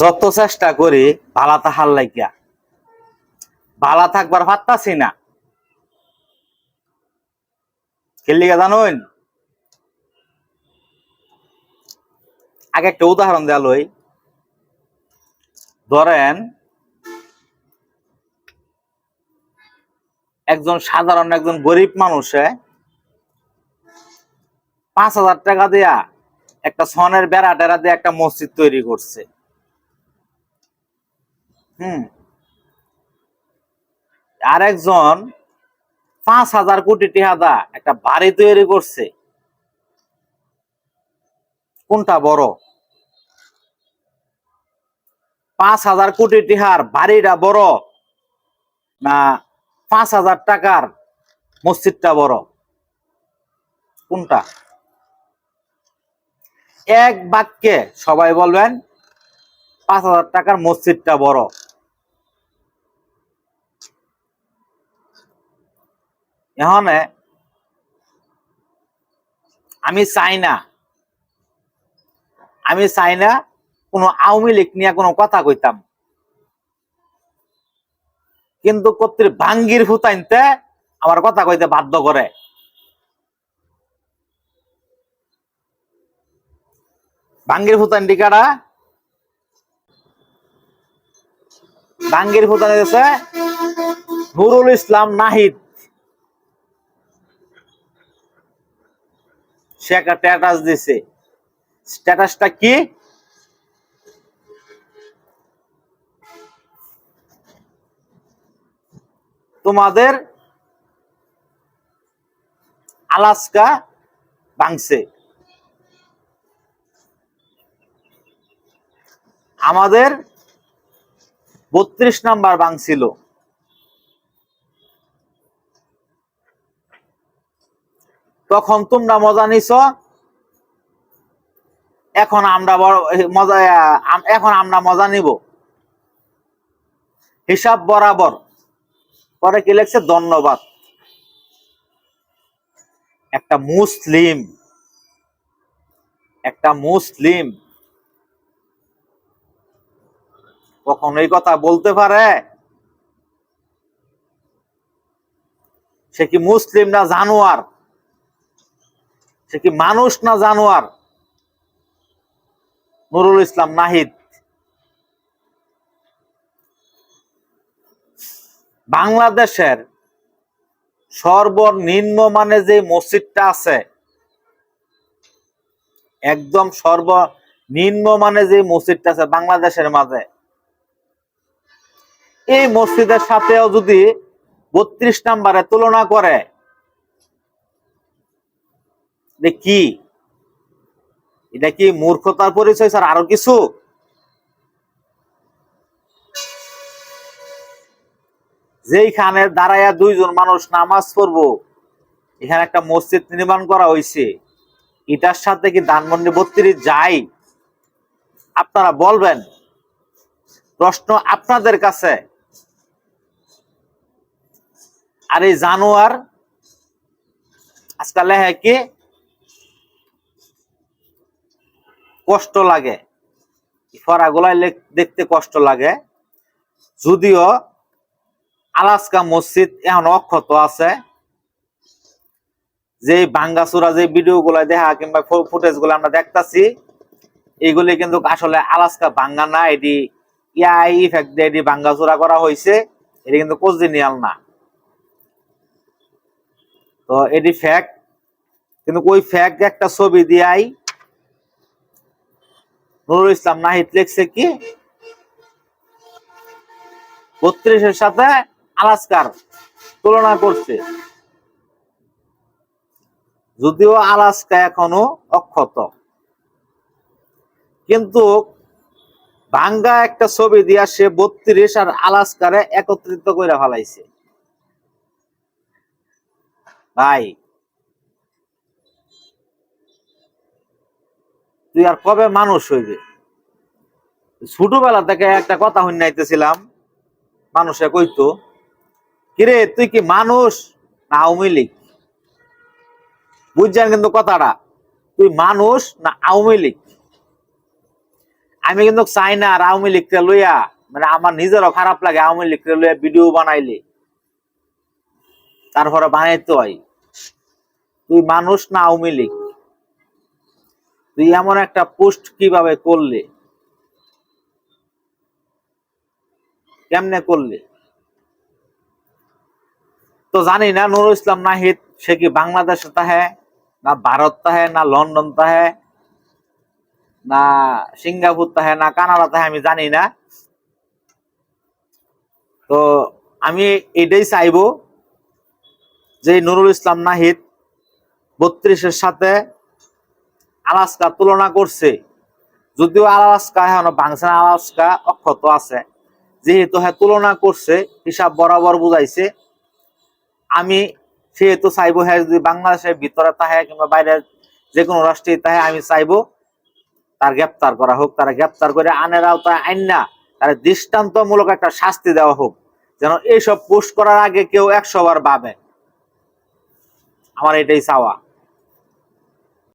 যত চেষ্টা করি ভালা তাহার লাগিয়া ভালা থাকবার পারতাছি না। খেললিগা জানুন? আগে একটা উদাহরণ দেওয়া লই। ধরেন, একজন সাধারণ একজন গরিব মানুষে পাঁচ হাজার টাকা দেয়া একটা সনের বেড়া টেরা দিয়ে একটা মসজিদ তৈরি করছে। আরেকজন পাঁচ হাজার কোটি টিহাদা একটা বাড়ি তৈরি করছে। কোনটা বড়? পাঁচ হাজার কোটি টিহার বাড়িটা বড় না পাঁচ হাজার টাকার মসজিদটা বড়? কোনটা? এক বাক্যে সবাই বলবেন, পাঁচ হাজার টাকার মসজিদটা বড়। এখানে আমি চাই না আমি চাই না কোনো আওয়ামী লীগ নিয়ে কোনো কথা কইতাম কিন্তু কর্তৃ ভাঙ্গির ফুতাইনতে আমার কথা কইতে বাধ্য করে ভাঙ্গির ফুতান টিকাটা ভাঙ্গির ফুতান নুরুল ইসলাম নাহিদ সে একটা স্ট্যাটাস দিছে। স্ট্যাটাসটা কি? তোমাদের আলাস্কা ভাঙছে। আমাদের বত্রিশ নাম্বার ভাঙছিল। তখন তোমরা মজা নিছ? এখন আমরা বড়, মজা এখন আমরা মজা নিব। হিসাব বরাবর। পরে কি লেখছে? ধন্যবাদ। একটা মুসলিম একটা মুসলিম কখন এই কথা বলতে পারে? সে কি মুসলিম না জানোয়ার? সে কি মানুষ না জানোয়ার? নুরুল ইসলাম নাহিদ। বাংলাদেশের সর্বনিম্ন মানে যে মসজিদটা আছে, একদম সর্বনিম্ন মানে যে মসজিদটা আছে বাংলাদেশের মাঝে, এই মসজিদের সাথেও যদি বত্রিশ নাম্বারে তুলনা করে কি? এটা কি মূর্খতার পরিচয় স্যার? আরও কিছু? যেইখানে দাঁড়াইয়া দুইজন মানুষ নামাজ পড়ব, এখানে একটা মসজিদ নির্মাণ করা হয়েছে এটার সাথে কি ধানমন্ডি বত্রিশ যায়? আপনারা বলবেন। প্রশ্ন আপনাদের কাছে। আর এই জানোয়ার আজকাল হ্যাঁ কি? কষ্ট লাগে। ফরাগুলাই দেখতে কষ্ট লাগে। যদিও আলাস্কা মসজিদ এখন অক্ষত আছে। যে ভাঙ্গাচুরা যে ভিডিও গুলা দেখা কিংবা ফুটেজগুলো আমরা দেখতাছি এইগুলি কিন্তু আসলে আলাস্কা ভাঙ্গা না, এটি ইয়াই ইফেক্ট দিয়ে এটি ভাঙ্গাচুরা করা হয়েছে। এটি কিন্তু কোচদিনিয়াল না। তো এটি ফ্যাক্ট কিন্তু ওই ফ্যাক্ট একটা ছবি দিয়াই নুরুল ইসলাম নাহিদ লিখছে কি? বত্রিশের সাথে আলাস্কার তুলনা করছে। যদিও আলাস্কা এখনও অক্ষত। কিন্তু ভাঙ্গা একটা ছবি দিয়া সে বত্রিশ আর আলাস্কারে একত্রিত করে ফেলাইছে। ভাই তুই আর কবে মানুষ হইবে? ছোটবেলা থেকে একটা কথা শুনাইতেছিলাম মানুষে কইতো, কিরে, তুই কি মানুষ না আওয়ামী লীগ? বুঝছেন কিন্তু কথাটা, তুই মানুষ না আওয়ামী লীগ? আমি কিন্তু চাই না আর আওয়ামী লীগকে লইয়া মানে আমার নিজেরও খারাপ লাগে আওয়ামী লীগকে লইয়া ভিডিও বানাইলে। তারপরে বানাইতে হয়। তুই মানুষ না আওয়ামী লীগ? তুই এমন একটা পোস্ট কীভাবে করলে? কেমনে করলে? তো জানি না, নুরুল ইসলাম নাহিদ সে কি বাংলাদেশে তাহে না ভারত তাহে না লন্ডন তাহে না সিঙ্গাপুর তাহে না কানাডা তাহে আমি জানি না। তো আমি এটাই চাইব যে নুরুল ইসলাম নাহিদ বত্রিশের সাথে আলাস্কা তুলনা করছে। যদিও আলাস্কা এখন বাংসা আলাস্কা অক্ষত আছে। যেহেতু হ্যাঁ তুলনা করছে, হিসাব বরাবর বুঝাইছে। আমি সেহেতু চাইব হ্যাঁ যদি বাংলাদেশের ভিতরে তাহে কিংবা বাইরে যে কোনো রাষ্ট্রে তাহে আমি চাইব, তার গ্রেপ্তার করা হোক, তারা গ্রেপ্তার করে আনের আওতায় আইন না তার দৃষ্টান্তমূলক একটা শাস্তি দেওয়া হোক। যেন এইসব পোস্ট করার আগে কেউ একশো বার ভাবে। আমার এটাই চাওয়া।